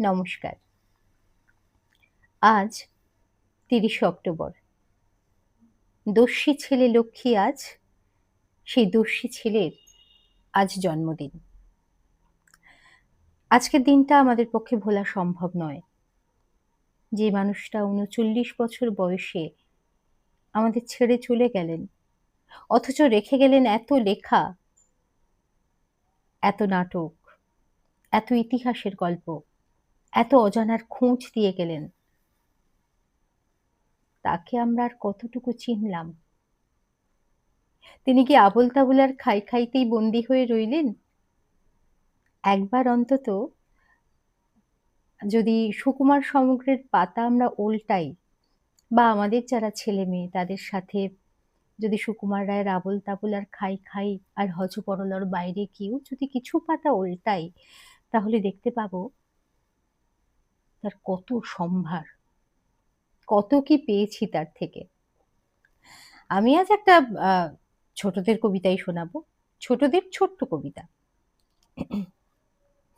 নমস্কার। আজ তিরিশে অক্টোবর। দস্যি ছেলে লক্ষ্মী আজ, সেই দস্যি ছেলের আজ জন্মদিন। আজকের দিনটা আমাদের পক্ষে ভোলা সম্ভব নয়। যে মানুষটা উনচল্লিশ বছর বয়সে আমাদের ছেড়ে চলে গেলেন, অথচ রেখে গেলেন এত লেখা, এত নাটক, এত ইতিহাসের গল্প এত অজানার খোঁজ দিয়ে গেলেন। তাকে আমরা আর কতটুকু চিনলাম? তিনি কি আবল তাবুলার খাই খাইতেই বন্দি হয়ে রইলেন? একবার অন্তত যদি সুকুমার সমগ্রের পাতা আমরা উল্টাই, বা আমাদের যারা ছেলে মেয়ে, তাদের সাথে যদি সুকুমার রায়ের আবল তাবল আর খাই খাই আর হজপরলর বাইরে কেউ যদি কিছু পাতা উল্টাই, তাহলে দেখতে পাবো তার কত সম্ভার? কত কি পেয়েছি তার থেকে? আমি আজ একটা ছোটদের কবিতাই শোনাবো। ছোটদের ছোট্ট কবিতা।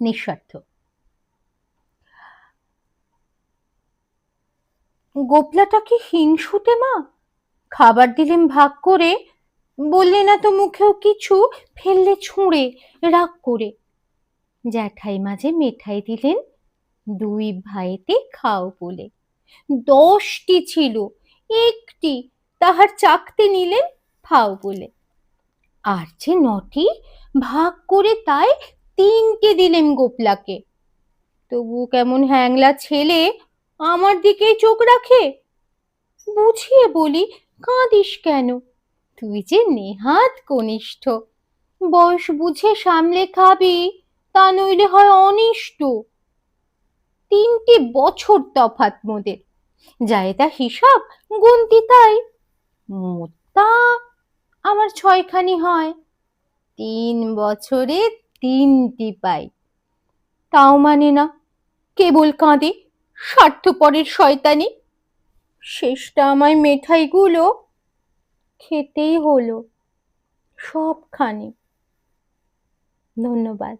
নিঃস্বার্থ। গোপলাটা কি হিংসুটে মা? খাবার দিলেন ভাগ করে। বললে না তো মুখেও কিছু? ফেললে ছুঁড়ে, রাগ করে। জ্যাঠাই মাঝে মেঠাই দিলেন দুই ভাইতে খাও বলে। দশটি ছিল, একটি তাহার চাকতে নিলেন ফাও বলে। আর যে নটি ভাগ করে তাই তিনটে দিলেন গোপলাকে। তবু কেমন হ্যাংলা ছেলে আমার দিকেই চোখ রাখে। বুঝিয়ে বলি, কাঁদিস কেন? তুই যে নেহাত কনিষ্ঠ। বয়স বুঝে সামলে খাবি, তা নইলে হয় অনিষ্ট। তিনটি বছর তফাৎ মোদের। তা হিসাব, গুনতি তাই। মোটা আমার ছয়খানি হয়। তিন বছরে তিনটি পাই। তাও মানে না, কেবল কাঁদে স্বার্থপরের শয়তানি। শেষটা আমায় মেঠাইগুলো খেতেই হলো সবখানি। ধন্যবাদ।